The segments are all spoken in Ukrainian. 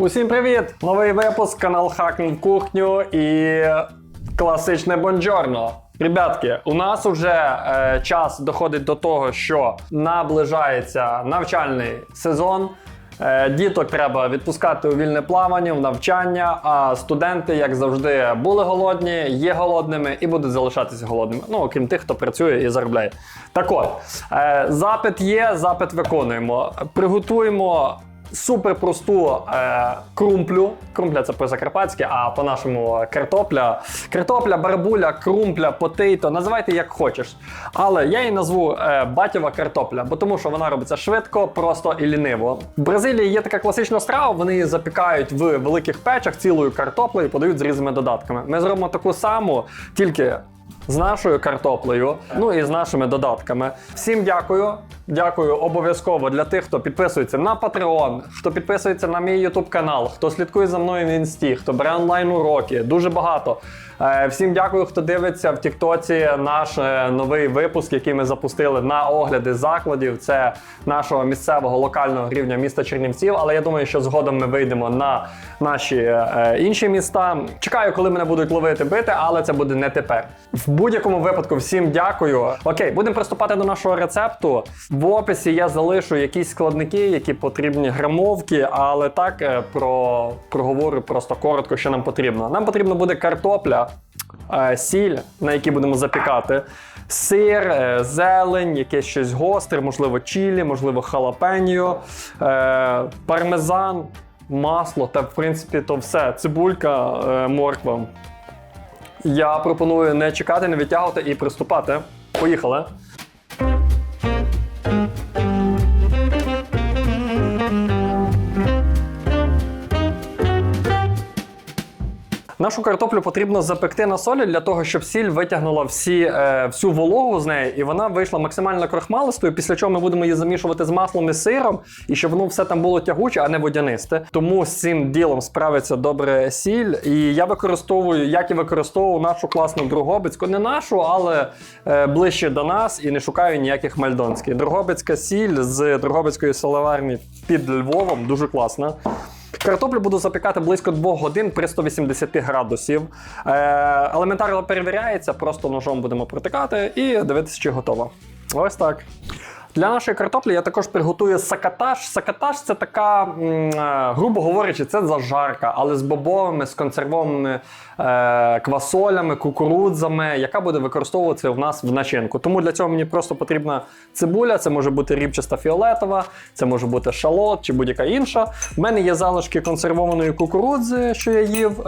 Усім привіт! Новий випуск, канал Хакнув кухню і класичне бонджорно. Ребятки, у нас вже е, час доходить до того, що наближається навчальний сезон. Е, діток треба відпускати у вільне плавання, в навчання, а студенти, як завжди, були голодні, є голодними і будуть залишатися голодними. Ну, окрім тих, хто працює і заробляє. Так от, е, запит є, запит виконуємо. Приготуємо супер просту е, крумплю. Крумпля це по-закарпатськи, а по-нашому картопля. Картопля, барабуля, крумпля, потейто, називайте як хочеш. Але я її назву е, батєва картопля, бо тому що вона робиться швидко, просто і ліниво. В Бразилії є така класична страва, вони її запікають в великих печах цілою картоплею і подають з різними додатками. Ми зробимо таку саму, тільки з нашою картоплею, ну і з нашими додатками. Всім дякую. Дякую обов'язково для тих, хто підписується на Patreon, хто підписується на мій YouTube канал, хто слідкує за мною в інсті, хто бере онлайн уроки. Дуже багато. Е, Всім дякую, хто дивиться в Тіктоці наш е, новий випуск, який ми запустили на огляди закладів. Це нашого місцевого локального рівня міста Чернівців. Але я думаю, що згодом ми вийдемо на наші е, інші міста. Чекаю, коли мене будуть ловити бити, але це буде не тепер. В будь-якому випадку, всім дякую. Окей, будемо приступати до нашого рецепту. В описі я залишу якісь складники, які потрібні грамовки, але так про проговорю просто коротко, що нам потрібно. Нам потрібно буде картопля, сіль, на якій будемо запікати. Сир, е, зелень, якесь щось гостре, можливо, чілі, можливо, халапеньо, е, пармезан, масло та, в принципі, то все. Цибулька, е, морква. Я пропоную не чекати, не відтягувати і приступати. Поїхали. Нашу картоплю потрібно запекти на солі для того, щоб сіль витягнула всі, е, всю вологу з неї, і вона вийшла максимально крохмалистою. Після чого ми будемо її замішувати з маслом і сиром, і щоб воно все там було тягуче, а не водянисте. Тому з цим ділом справиться добре сіль. І я використовую, як і використовував нашу класну Другобицьку, не нашу, але е, ближче до нас, і не шукаю ніяких мальдонських. Другобицька сіль з Другобицької солеварні під Львовом дуже класна. Картоплю буду запікати близько 2 годин при 180 градусів. Е, елементарно перевіряється, просто ножом будемо протикати і дивитися, чи готова. Ось так. Для нашої картоплі я також приготую сакатаж. Сакатаж це така, е, грубо говорячи, це зажарка, але з бобовими, з консервованими е, квасолями, кукурудзами, яка буде використовуватися в нас в начинку. Тому для цього мені просто потрібна цибуля, це може бути рібчаста фіолетова, це може бути шалот чи будь-яка інша. В мене є залишки консервованої кукурудзи, що я їв.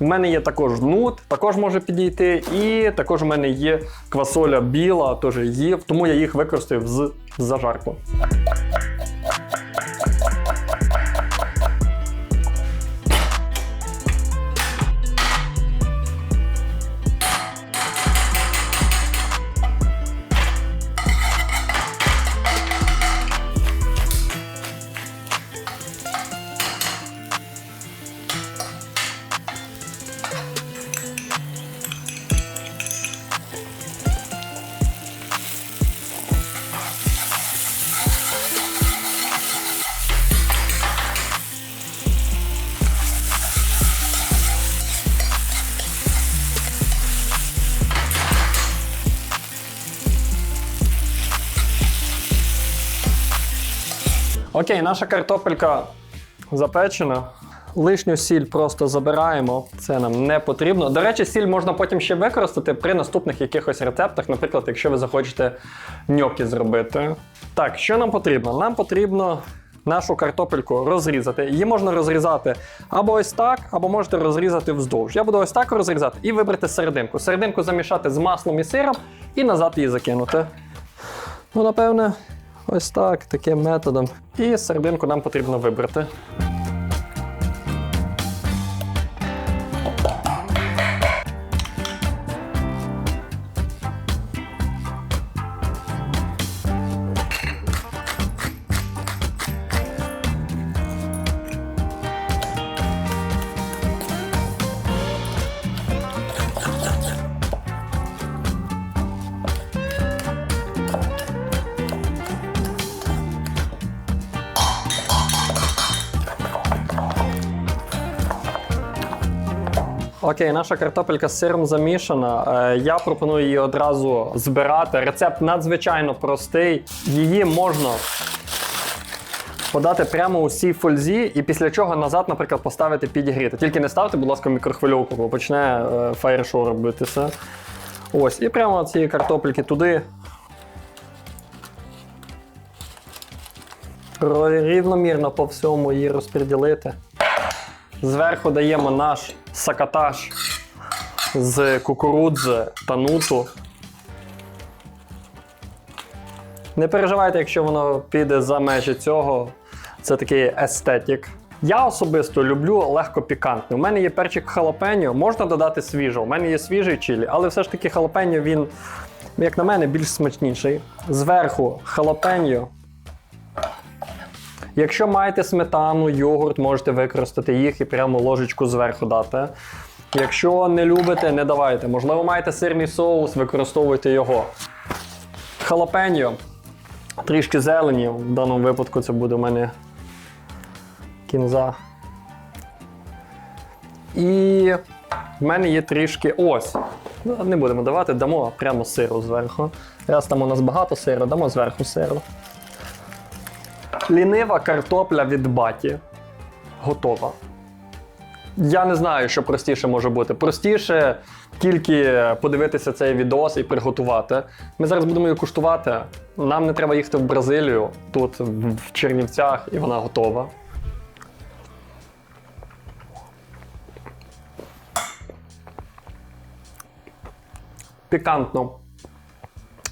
В мене є також нут, також може підійти. І також в мене є квасоля біла, теж їв, тому я їх використаю з зажарку. Окей, наша картопелька запечена. Лишню сіль просто забираємо, це нам не потрібно. До речі, сіль можна потім ще використати при наступних якихось рецептах, наприклад, якщо ви захочете ньокі зробити. Так, що нам потрібно? Нам потрібно нашу картопельку розрізати. Її можна розрізати або ось так, або можете розрізати вздовж. Я буду ось так розрізати і вибрати серединку. Серединку замішати з маслом і сиром і назад її закинути. Ну, напевне, ось так, таким методом. І серединку нам потрібно вибрати. Окей, наша картопелька з сиром замішана. Е, Я пропоную її одразу збирати. Рецепт надзвичайно простий. Її можна подати прямо у цій фользі, і після чого назад, наприклад, поставити підігріти. Тільки не ставте, будь ласка, мікрохвильовку, бо почне е, фаєр-шоу робитися. Ось, і прямо ці картопельки туди. Рівномірно по всьому її розподілити. Зверху даємо наш сакатаж з кукурудзи та нуту. Не переживайте, якщо воно піде за межі цього. Це такий естетик. Я особисто люблю легко пікантне. У мене є перчик халапеньо, можна додати свіжого. У мене є свіжий чилі, але все ж таки халапеньо він, як на мене, більш смачніший. Зверху халапеньо. Якщо маєте сметану, йогурт, можете використати їх і прямо ложечку зверху дати. Якщо не любите, не давайте. Можливо, маєте сирний соус, використовуйте його. Халапеньо, трішки зелені. В даному випадку це буде у мене кінза. І в мене є трішки ось. Ну, Не будемо давати, дамо прямо сиру зверху. Раз там у нас багато сиру, дамо зверху сиру. Лінива картопля від баті. Готова. Я не знаю, що простіше може бути. Простіше тільки подивитися цей відос і приготувати. Ми зараз будемо її куштувати. Нам не треба їхати в Бразилію, тут в Чернівцях, і вона готова. Пікантно,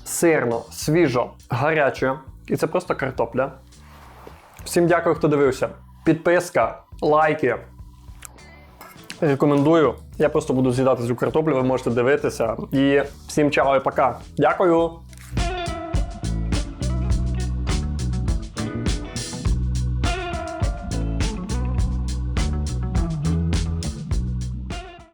сирно, свіжо, гаряче. І це просто картопля. Всім дякую, хто дивився. Підписка, лайки. Рекомендую. Я просто буду з'їдати цю картоплю, ви можете дивитися. І всім чао і пока. Дякую!